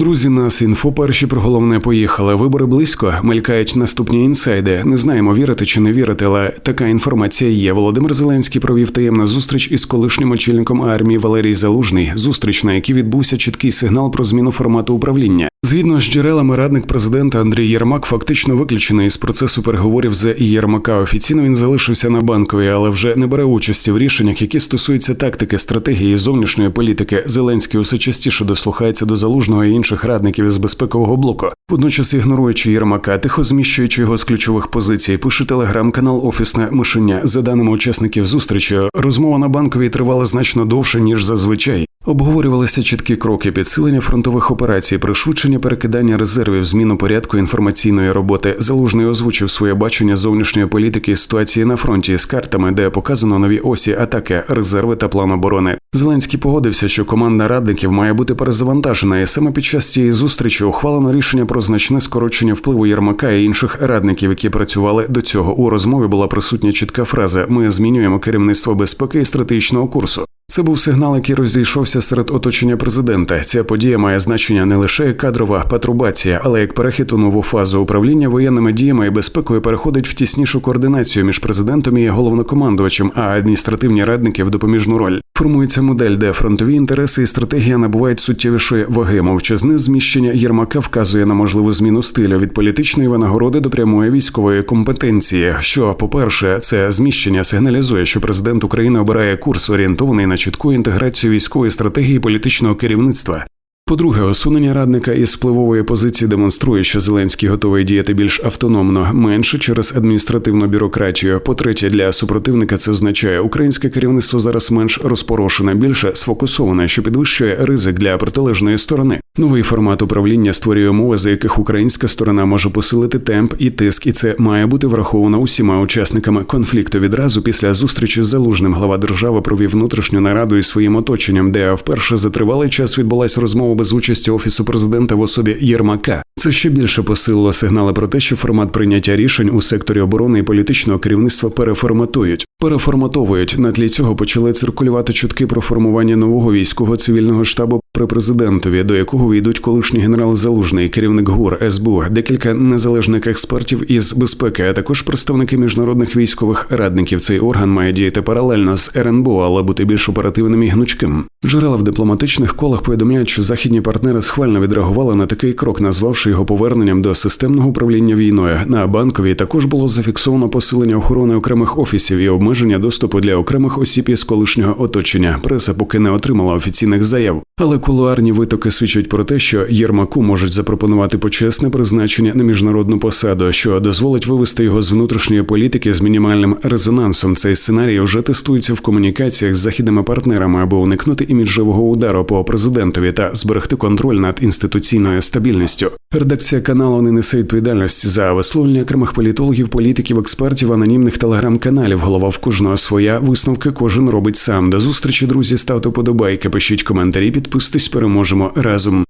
Друзі, нас інфо перші про головне поїхали. Вибори близько. Мелькають наступні інсайди. Не знаємо, вірити чи не вірити, але така інформація є. Володимир Зеленський провів таємну зустріч із колишнім очільником армії Валерій Залужний. Зустріч, на якій відбувся чіткий сигнал про зміну формату управління. Згідно з джерелами, радник президента Андрій Єрмак фактично виключений із процесу переговорів з Єрмака. Офіційно він залишився на банковій, але вже не бере участі в рішеннях, які стосуються тактики, стратегії зовнішньої політики. Зеленський усе частіше дослухається до залужного і інших радників із безпекового блоку. Водночас, ігноруючи Єрмака, тихо зміщуючи його з ключових позицій, пише телеграм-канал Офісне мишення. За даними учасників зустрічі, розмова на банковій тривала значно довше ніж зазвичай. Обговорювалися чіткі кроки підсилення фронтових операцій, пришвидшення перекидання резервів, зміну порядку інформаційної роботи. Залужний озвучив своє бачення зовнішньої політики і ситуації на фронті з картами, де показано нові осі атаки, резерви та план оборони. Зеленський погодився, що команда радників має бути перезавантажена, і саме під час цієї зустрічі ухвалено рішення про значне скорочення впливу Єрмака і інших радників, які працювали до цього. У розмові була присутня чітка фраза: Ми змінюємо керівництво безпеки і стратегічного курсу. Це був сигнал, який розійшовся серед оточення президента. Ця подія має значення не лише як кадрова патрубація, але як перехід у нову фазу управління воєнними діями і безпекою переходить в тіснішу координацію між президентом і головнокомандувачем, а адміністративні радники в допоміжну роль. Формується модель, де фронтові інтереси і стратегія набувають суттєвішої ваги. Мовчазне зміщення Єрмака вказує на можливу зміну стилю від політичної винагороди до прямої військової компетенції. Що, по-перше, це зміщення сигналізує, що президент України обирає курс, орієнтований на чітку інтеграцію військової стратегії політичного керівництва. По-друге, усунення радника із впливової позиції демонструє, що Зеленський готовий діяти більш автономно, менше через адміністративну бюрократію. По-третє, для супротивника це означає, українське керівництво зараз менш розпорошене, більше сфокусоване, що підвищує ризик для протилежної сторони. Новий формат управління створює умови, за яких українська сторона може посилити темп і тиск, і це має бути враховано усіма учасниками конфлікту. Відразу після зустрічі з залужним глава держави провів внутрішню нараду із своїм оточенням, де вперше за тривалий час відбулася розмова без участі офісу президента в особі Єрмака. Це ще більше посилило сигнали про те, що формат прийняття рішень у секторі оборони і політичного керівництва переформатують. Переформатовують на тлі цього почали циркулювати чутки про формування нового військового цивільного штабу при президентові, до якого війдуть колишній генерал Залужний, керівник ГУР СБУ, декілька незалежних експертів із безпеки, а також представники міжнародних військових радників. Цей орган має діяти паралельно з РНБО, але бути більш оперативним і гнучким. Джерела в дипломатичних колах повідомляють, що західні партнери схвально відреагували на такий крок, назвавши його поверненням до системного управління війною. На банковій також було зафіксовано посилення охорони окремих офісів і обмеження доступу для окремих осіб із колишнього оточення. Преса поки не отримала офіційних заяв. Але кулуарні витоки свідчать про те, що Єрмаку можуть запропонувати почесне призначення на міжнародну посаду, що дозволить вивести його з внутрішньої політики з мінімальним резонансом. Цей сценарій вже тестується в комунікаціях з західними партнерами, аби уникнути іміджевого удару по президентові та зберегти контроль над інституційною стабільністю. Редакція каналу не несе відповідальності за висловлення окремих політологів, політиків, експертів, анонімних телеграм-каналів. Голова в кожного своя висновки кожен робить сам. До зустрічі, друзі, ставте подобайки, пишіть коментарі, підписуйтесь, переможемо разом.